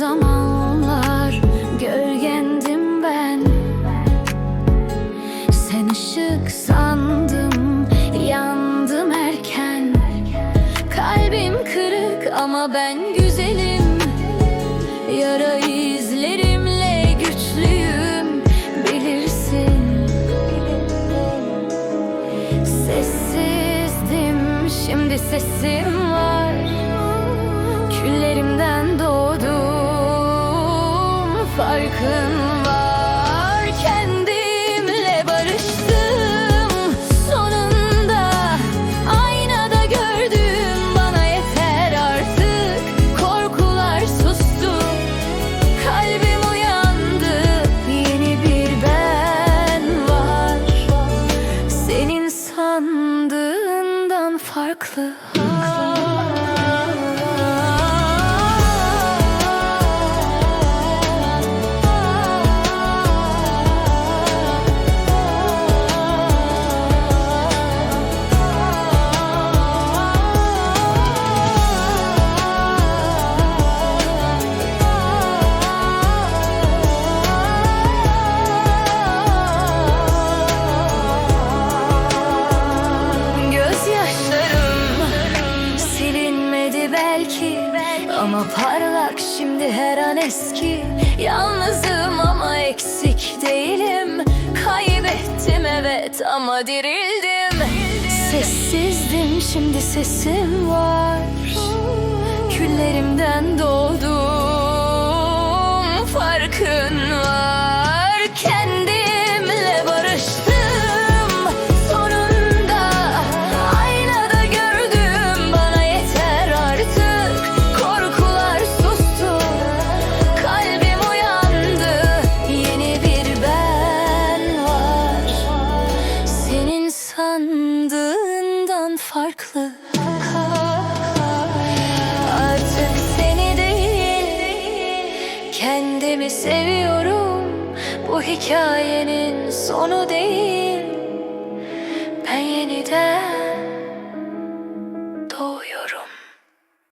zamanlar gölgendim ben. Sen ışık sandım yandım erken. Kalbim kırık ama ben güzelim. Yara izlerimle güçlüyüm bilirsin. Sessizdim şimdi sesim var farkın var. Kendimle barıştım. Sonunda Aynada gördüğüm bana yeter artık. Korkular sustu. Kalbim uyandı. Yeni bir ben var. Senin sandığından farklı Ama parlak şimdi her an eski. Yalnızım ama eksik değilim. Kaybettim evet ama dirildim. Sessizdim şimdi sesim var. Küllerimden doğdum farkın var sandığından farklı. Artık seni değil Kendimi seviyorum. Bu hikayenin sonu değil. Ben yeniden